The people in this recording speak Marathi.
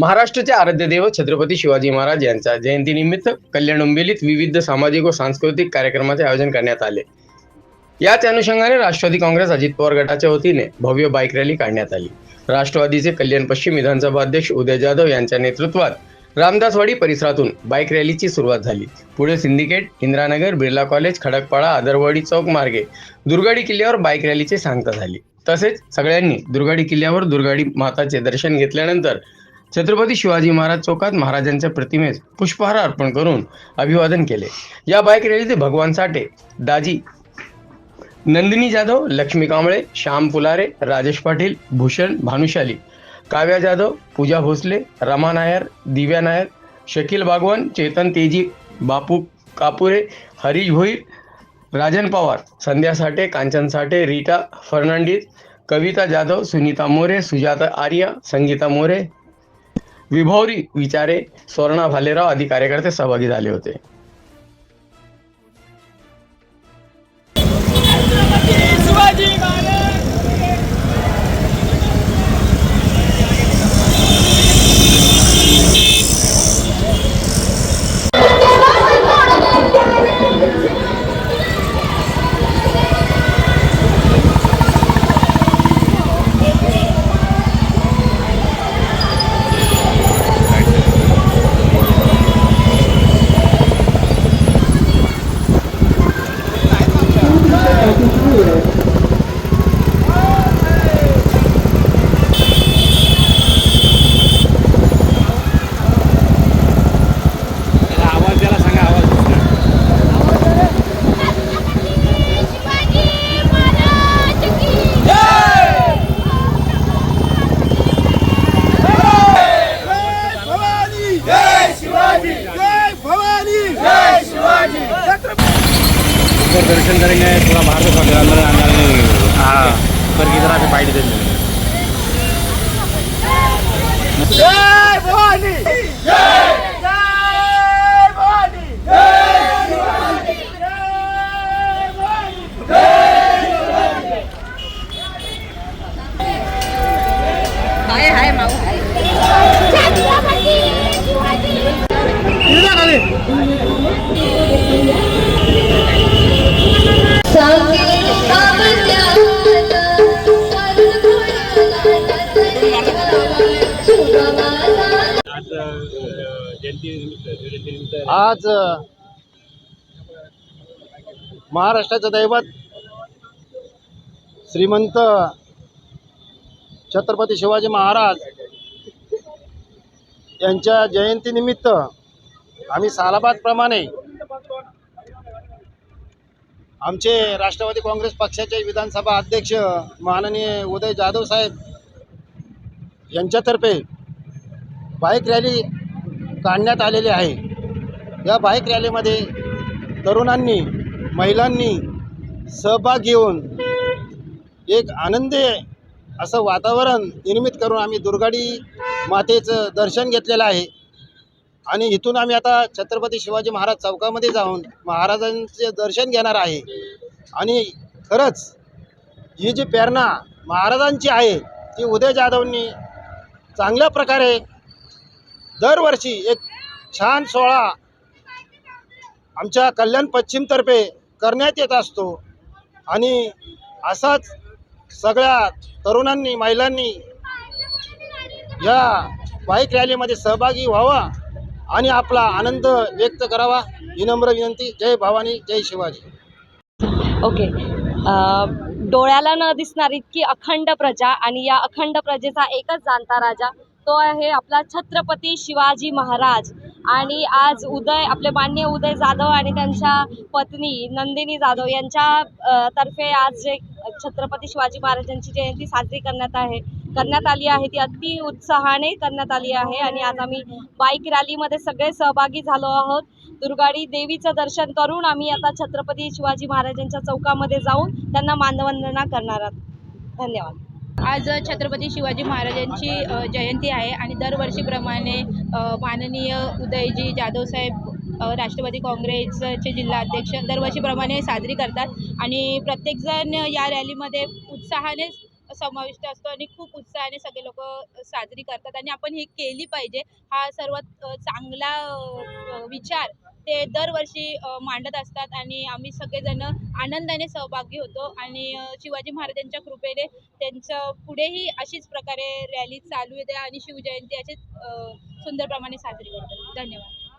महाराष्ट्राचे आराध्यदेव छत्रपती शिवाजी महाराज यांच्या जयंतीनिमित्त कल्याण उंबेलीत विविध सामाजिक व सांस्कृतिक कार्यक्रमाचे आयोजन करण्यात आले. याच अनुषंगाने राष्ट्रवादी काँग्रेस अजित पवार गटाच्या वतीने भव्य बाईक रॅली काढण्यात आली. राष्ट्रवादीचे कल्याण पश्चिम विधानसभा अध्यक्ष उदय जाधव यांच्या नेतृत्वात रामदासवाडी परिसरातून बाईक रॅलीची सुरुवात झाली. पुढे सिंडिकेट इंदिरानगर बिर्ला कॉलेज खडकपाडा आदरवाडी चौक मार्गे दुर्गाडी किल्ल्यावर बाईक रॅलीची सांगता झाली. तसेच सगळ्यांनी दुर्गाडी किल्ल्यावर दुर्गाडी माताचे दर्शन घेतल्यानंतर छत्रपती शिवाजी महाराज चौकात महाराजांच्या प्रतिमेस पुष्पहार अर्पण करून अभिवादन केले. या बाईक रॅलीत भगवान साठे दाजी नंदिनी जाधव लक्ष्मी कांबळे श्याम पुलारे राजेश पाटील भूषण भानुशाली काव्या जाधव पूजा भोसले रमा नायर दिव्या नायर शकील बागवान चेतन तेजी बापू कापुरे हरीश भोईर राजन पवार संध्या साठे कांचन साठे रीटा फर्नांडिस कविता जाधव सुनीता मोरे सुजाता आर्या संगीता मोरे विभौरी विचारे स्वर्णा भालेराव आदी कार्यकर्ते सहभागी झाले होते. शिवाजी महाराज! ऊपर दर्शन करेंगे थोड़ा बाहर से पकड़ा अंदर अंदर नहीं हाँ ऊपर की तरफ फाइट देंगे जय भवानी! जय जय भवानी जय जयंतीनिमित्त आज महाराष्ट्राचं दैवत श्रीमंत छत्रपती शिवाजी महाराज यांच्या जयंतीनिमित्त आम्ही सालाबादप्रमाणे आमचे राष्ट्रवादी काँग्रेस पक्षाचे विधानसभा अध्यक्ष माननीय उदय जाधव साहेब यांच्यातर्फे बाईक रॅली काढण्यात आलेली आहे. या बाईक रॅलीमध्ये तरुणांनी महिलांनी सहभाग घेऊन एक आनंदी असं वातावरण निर्मित करून आम्ही दुर्गाडी मातेचं दर्शन घेतलेलं आहे. आणि इथून आम्ही आता छत्रपती शिवाजी महाराज चौकामध्ये जाऊन महाराजांचे दर्शन घेणार आहे. आणि खरंच ही जी प्रेरणा महाराजांची आहे ती उदय जाधवनी चांगल्या प्रकारे दरवर्षी एक छान सोहळा आमच्या कल्याण पश्चिमतर्फे करण्यात येत असतो. आणि असाच सगळ्या तरुणांनी महिलांनी या बाईक रॅलीमध्ये सहभागी व्हावा आणि आपला आनंद व्यक्त करावा ही नम्र विनंती. जय भवानी जय शिवाजी. ओके. डोळ्याला न दिसणार इतकी अखंड प्रजा आणि या अखंड प्रजेचा एकच जाणता राजा तो आहे आपला छत्रपती शिवाजी महाराज. आणि आज उदय आपले मान्य उदय जाधव आणि त्यांच्या पत्नी नंदिनी जाधव यांच्या तर्फे आज जे छत्रपती शिवाजी महाराजांची जयंती साजरी करण्यात आहे करण्यात आली आहे. ती अति उत्साहाने करण्यात आली आहे आणि आज आम्ही बाईक रॅलीमध्ये सगळे सहभागी झालो आहोत. दुर्गाडी देवीचं दर्शन करून आम्ही आता छत्रपती शिवाजी महाराजांच्या चौकामध्ये जाऊन त्यांना मानवंदना करणार आहोत. धन्यवाद. आज छत्रपती शिवाजी महाराजांची जयंती आहे आणि दरवर्षीप्रमाणे माननीय उदयजी जाधवसाहेब राष्ट्रवादी काँग्रेसचे जिल्हा अध्यक्ष दरवर्षीप्रमाणे साजरी करतात आणि प्रत्येकजण या रॅलीमध्ये उत्साहाने समाविष्ट असतो आणि खूप उत्साहाने सगळे लोक साजरी करतात आणि आपण ही केली पाहिजे. हा सर्वात चांगला विचार ते दरवर्षी मांडत असतात आणि आम्ही सगळेजण आनंदाने सहभागी होतो आणि शिवाजी महाराजांच्या कृपेने त्यांचं पुढेही अशीच प्रकारे रॅली चालू येते आणि शिवजयंती अशीच सुंदरप्रमाणे साजरी करतो धन्यवाद.